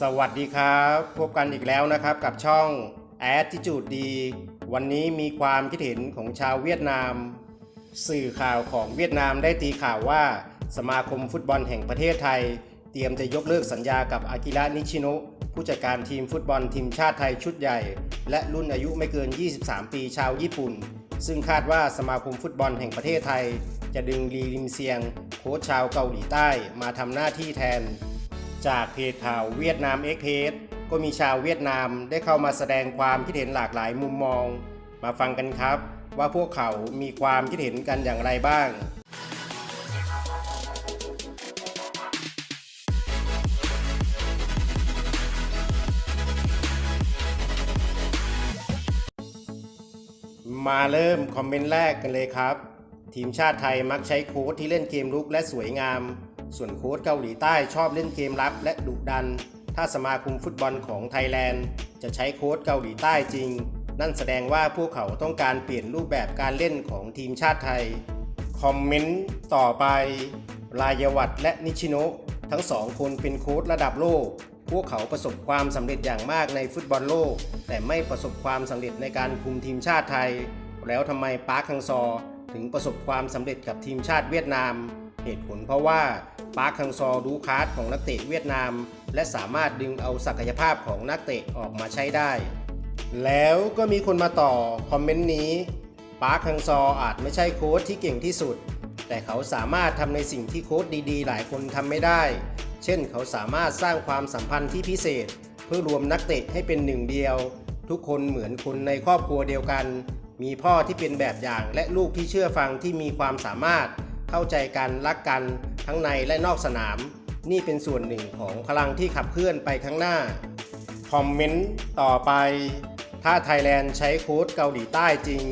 สวัสดีครับ พบกันอีกแล้วนะครับกับช่อง Attitude ดี วันนี้มีความคิดเห็นของชาวเวียดนาม สื่อข่าวของเวียดนามได้ตีข่าวว่า สมาคมฟุตบอลแห่งประเทศไทย เตรียมจะยกเลิกสัญญากับอากิระนิชิโนผู้จัดการทีมฟุตบอลทีมชาติไทยชุดใหญ่ และรุ่นอายุไม่เกิน 23 ปีชาวญี่ปุ่น ซึ่งคาดว่าสมาคมฟุตบอลแห่งประเทศไทย จะดึงลีลิมเซียง โค้ชชาวเกาหลีใต้มาทำหน้าที่แทน จากเพจข่าวเวียดนามเอ็กเพจก็มีชาวเวียดนามได้เข้ามาแสดงความคิดเห็นหลากหลายมุมมอง มาฟังกันครับ ว่าพวกเขามีความคิดเห็นกันอย่างไรบ้างมาเริ่มคอมเมนต์แรกกันเลยครับ ทีมชาติไทยมักใช้โค้ชที่เล่นเกมรุกและสวยงาม ส่วนโค้ชเกาหลีใต้ชอบเล่นเกมรับและดุดัน ถ้าสมาคมฟุตบอลของไทยแลนด์ จะใช้โค้ชเกาหลีใต้จริง นั่นแสดงว่าพวกเขาต้องการเปลี่ยนรูปแบบการเล่นของทีมชาติไทย คอมเมนต์ต่อไป รายวัตและนิชิโนะทั้งสองคนเป็นโค้ชระดับโลก พวกเขาประสบความสำเร็จอย่างมากในฟุตบอลโลก แต่ไม่ประสบความสำเร็จในการคุมทีมชาติไทย แล้วทำไมปาร์คฮังซอ ถึงประสบความสำเร็จกับทีมชาติเวียดนาม เหตุผลเพราะว่า ปาร์คฮังซอรู้คลาสของนักเตะเวียดนาม และสามารถดึงเอาศักยภาพของนักเตะออกมาใช้ได้ แล้วก็มีคนมาต่อคอมเมนต์นี้ปาร์คฮังซออาจไม่ใช่โค้ชที่เก่งที่สุด แต่เขาสามารถทำในสิ่งที่โค้ชดีๆ หลายคนทำไม่ได้ เช่น เขาสามารถสร้างความสัมพันธ์ที่พิเศษ เพื่อรวมนักเตะให้เป็นหนึ่งเดียว ทุกคนเหมือนคนในครอบครัวเดียวกัน มีพ่อที่เป็นแบบอย่างและลูกที่เชื่อฟังที่มีความสามารถ เข้าใจกันรักกัน ทั้งในและนอกสนาม นี่เป็นส่วนหนึ่งของพลังที่ขับเคลื่อนไปข้างหน้า คอมเมนต์ต่อไป ถ้าไทยแลนด์ใช้โค้ชเกาหลีใต้จริง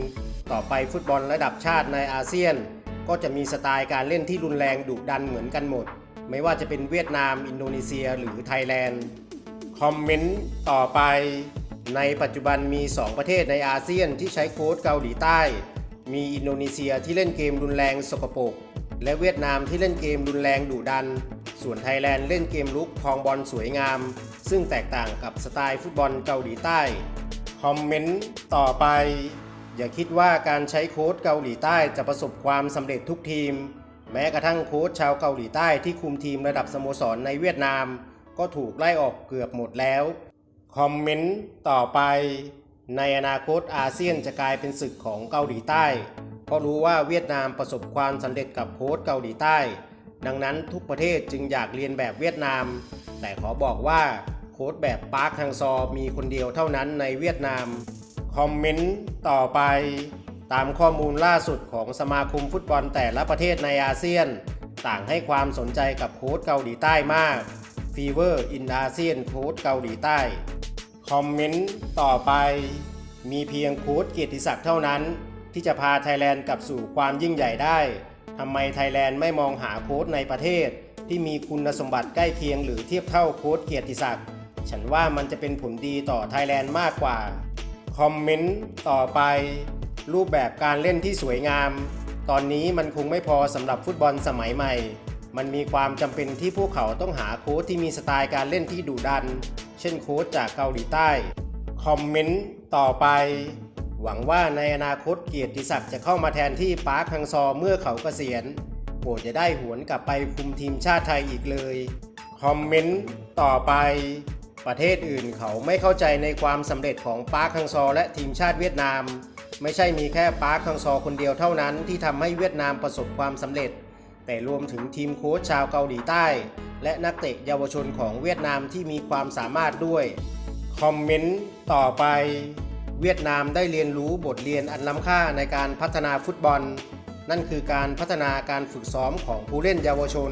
ต่อไปฟุตบอลระดับชาติในอาเซียน ก็จะมีสไตล์การเล่นที่รุนแรงดุดันเหมือนกันหมด ไม่ว่าจะเป็นเวียดนาม อินโดนีเซีย หรือไทยแลนด์ คอมเมนต์ต่อไป ในปัจจุบันมี 2 ประเทศในอาเซียนที่ใช้โค้ชเกาหลีใต้ มีอินโดนีเซียที่เล่นเกมรุนแรงสกปรก และเวียดนามที่เล่นเกมรุนแรงดุดัน ส่วนไทยแลนด์เล่นเกมลุกครองบอลสวยงาม ซึ่งแตกต่างกับสไตล์ฟุตบอลเกาหลีใต้ คอมเมนต์ต่อไป อย่าคิดว่าการใช้โค้ชเกาหลีใต้จะประสบความสำเร็จทุกทีม แม้กระทั่งโค้ชชาวเกาหลีใต้ที่คุมทีมระดับสโมสรในเวียดนาม ก็ถูกไล่ออกเกือบหมดแล้ว คอมเมนต์ต่อไป ในอนาคตอาเซียนจะกลายเป็นศึกของเกาหลีใต้ ราะรู้ว่าเวียดนามประสบความสำเร็จกับโค้ชเกาหลีใต้ ดังนั้นทุกประเทศจึงอยากเรียนแบบเวียดนาม แต่ขอบอกว่าโค้ชแบบปาร์คฮังซอมีคนเดียวเท่านั้นในเวียดนาม คอมเมนต์ต่อไป ตามข้อมูลล่าสุดของสมาคมฟุตบอลแต่ละประเทศในอาเซียน ต่างให้ความสนใจกับโค้ชเกาหลีใต้มากฟีเวอร์อินอาเซียนโค้ชเกาหลีใต้ คอมเมนต์ต่อไป มีเพียงโค้ชเกียรติศักดิ์เท่านั้น ที่จะพาไทยแลนด์กลับสู่ความยิ่งใหญ่ได้ทำไมไทยแลนด์ไม่มองหาโค้ชในประเทศ ที่มีคุณสมบัติใกล้เคียงหรือเทียบเท่าโค้ชเกียรติศักดิ์ฉันว่ามันจะเป็นผลดีต่อไทยแลนด์มากกว่า คอมเมนต์ต่อไป รูปแบบการเล่นที่สวยงาม ตอนนี้มันคงไม่พอสำหรับฟุตบอลสมัยใหม่ มันมีความจำเป็นที่พวกเขาต้องหาโค้ชที่มีสไตล์การเล่นที่ดุดัน เช่นโค้ชจากเกาหลีใต้ คอมเมนต์ต่อไป หวังว่าในอนาคตเกียรติศักดิ์จะเข้ามาแทนที่ปาร์คฮังซอเมื่อเขาเกษียณโปรดจะได้หวนกลับไปคุมทีมชาติไทยอีกเลย คอมเมนต์ต่อไป ประเทศอื่นเขาไม่เข้าใจในความสำเร็จของปาร์คฮังซอและทีมชาติเวียดนาม ไม่ใช่มีแค่ปาร์คฮังซอคนเดียวเท่านั้นที่ทำให้เวียดนามประสบความสำเร็จ แต่รวมถึงทีมโค้ชชาวเกาหลีใต้ และนักเตะเยาวชนของเวียดนามที่มีความสามารถด้วย คอมเมนต์ต่อไป เวียดนามได้เรียนรู้บทเรียนอันล้ำค่าในการพัฒนาฟุตบอล นั่นคือการพัฒนาการฝึกซ้อมของผู้เล่นเยาวชน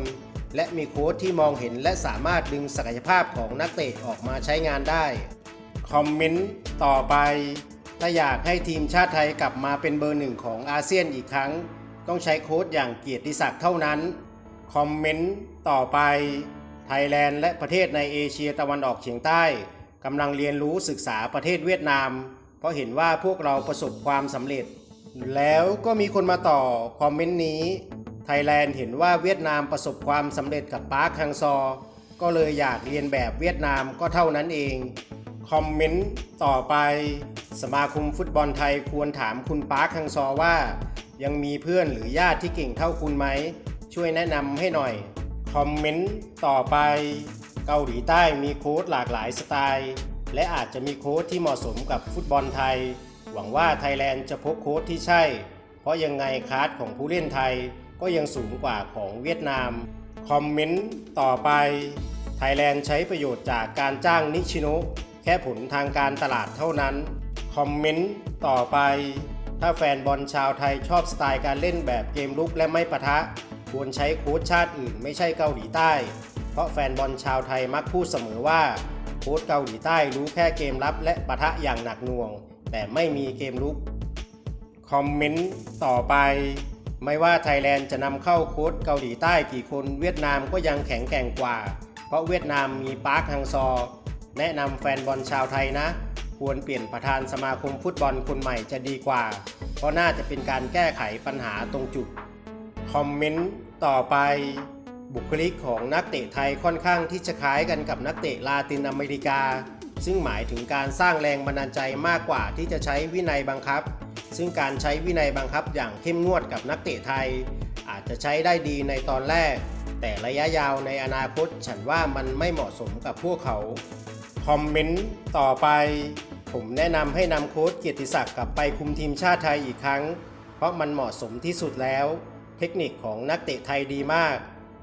และมีโค้ชที่มองเห็นและสามารถดึงศักยภาพของนักเตะออกมาใช้งานได้ คอมเมนต์ต่อไป ถ้าอยากให้ทีมชาติไทยกลับมาเป็นเบอร์หนึ่งของอาเซียนอีกครั้ง ต้องใช้โค้ชอย่างเกียรติศักดิ์เท่านั้น คอมเมนต์ต่อไป ไทยแลนด์และประเทศในเอเชียตะวันออกเฉียงใต้กำลังเรียนรู้ศึกษาประเทศเวียดนาม เพราะเห็นว่าพวกเราประสบความสำเร็จ แล้วก็มีคนมาต่อคอมเมนต์นี้ ไทยแลนด์เห็นว่าเวียดนามประสบความสำเร็จกับปาร์คฮังซอ ก็เลยอยากเรียนแบบเวียดนามก็เท่านั้นเอง คอมเมนต์ต่อไป สมาคมฟุตบอลไทยควรถามคุณปาร์คฮังซอว่า ยังมีเพื่อนหรือญาติที่เก่งเท่าคุณไหม ช่วยแนะนำให้หน่อย คอมเมนต์ต่อไป เกาหลีใต้มีโค้ชหลากหลายสไตล์ และอาจจะมีโค้ชที่เหมาะสมกับฟุตบอลไทย หวังว่าไทยแลนด์จะพบโค้ชที่ใช่ เพราะยังไงคลาสของผู้เล่นไทยก็ยังสูงกว่าของเวียดนาม คอมเมนต์ต่อไป ไทยแลนด์ใช้ประโยชน์จากการจ้างนิชิโนะแค่ผลทางการตลาดเท่านั้น คอมเมนต์ต่อไป ถ้าแฟนบอลชาวไทยชอบสไตล์การเล่นแบบเกมลุกและไม่ปะทะ ควรใช้โค้ชชาติอื่นไม่ใช่เกาหลีใต้ เพราะแฟนบอลชาวไทยมักพูดเสมอว่า โค้ชเกาหลีใต้รู้แค่เกมรับและปะทะอย่างหนักหน่วง แต่ไม่มีเกมลุก คอมเมนต์ต่อไป ไม่ว่าไทยแลนด์จะนำเข้าโค้ชเกาหลีใต้กี่คนเวียดนามก็ยังแข็งแกร่งกว่า เพราะเวียดนามมีปาร์คฮังซอ แนะนำแฟนบอลชาวไทยนะ ควรเปลี่ยนประธานสมาคมฟุตบอลคนใหม่จะดีกว่า เพราะน่าจะเป็นการแก้ไขปัญหาตรงจุด คอมเมนต์ต่อไป บุคลิกของนักเตะไทยค่อนข้างที่จะคล้ายกันกับนักเตะลาตินอเมริกา ซึ่งหมายถึงการสร้างแรงบันดาลใจมากกว่าที่จะใช้วินัยบังคับ ซึ่งการใช้วินัยบังคับอย่างเข้มงวดกับนักเตะไทย อาจจะใช้ได้ดีในตอนแรก แต่ระยะยาวในอนาคตฉันว่ามันไม่เหมาะสมกับพวกเขา คอมเมนต์ต่อไป ผมแนะนำให้นำโค้ชเกียรติศักดิ์กลับไปคุมทีมชาติไทยอีกครั้ง เพราะมันเหมาะสมที่สุดแล้ว เทคนิคของนักเตะไทยดีมาก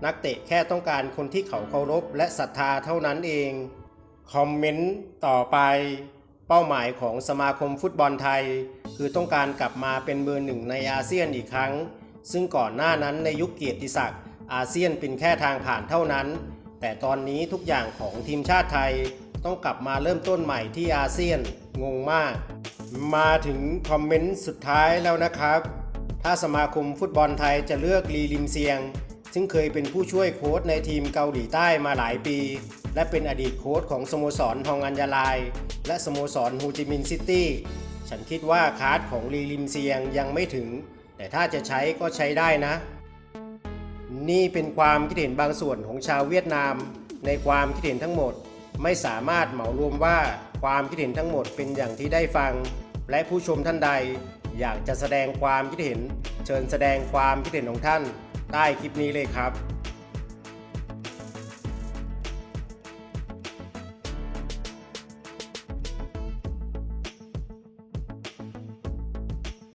นักเตะแค่ต้องการคนที่เขาเคารพและศรัทธาเท่านั้นเอง คอมเมนต์ต่อไป เป้าหมายของสมาคมฟุตบอลไทย คือต้องการกลับมาเป็นเบอร์หนึ่งในอาเซียนอีกครั้ง ซึ่งก่อนหน้านั้นในยุคเกียรติศักดิ์อาเซียนเป็นแค่ทางผ่านเท่านั้น แต่ตอนนี้ทุกอย่างของทีมชาติไทยต้องกลับมาเริ่มต้นใหม่ที่อาเซียนงงมาก มาถึงคอมเมนต์สุดท้ายแล้วนะครับ ถ้าสมาคมฟุตบอลไทยจะเลือกลีลิมเซียง ซึ่งเคยเป็นผู้ช่วยโค้ชในทีมเกาหลีใต้มาหลายปี และเป็นอดีตโค้ชของสโมสรฮองอัญญาลาย และสโมสรฮูจิมินห์ซิตี้ ฉันคิดว่าคาร์ดของลีลิมเซียงยังไม่ถึง แต่ถ้าจะใช้ก็ใช้ได้นะ นี่เป็นความคิดเห็นบางส่วนของชาวเวียดนาม ในความคิดเห็นทั้งหมด ไม่สามารถเหมารวมว่าความคิดเห็นทั้งหมดเป็นอย่างที่ได้ฟัง และผู้ชมท่านใดอยากจะแสดงความคิดเห็น เชิญแสดงความคิดเห็นของท่าน ใต้คลิปนี้เลยครับ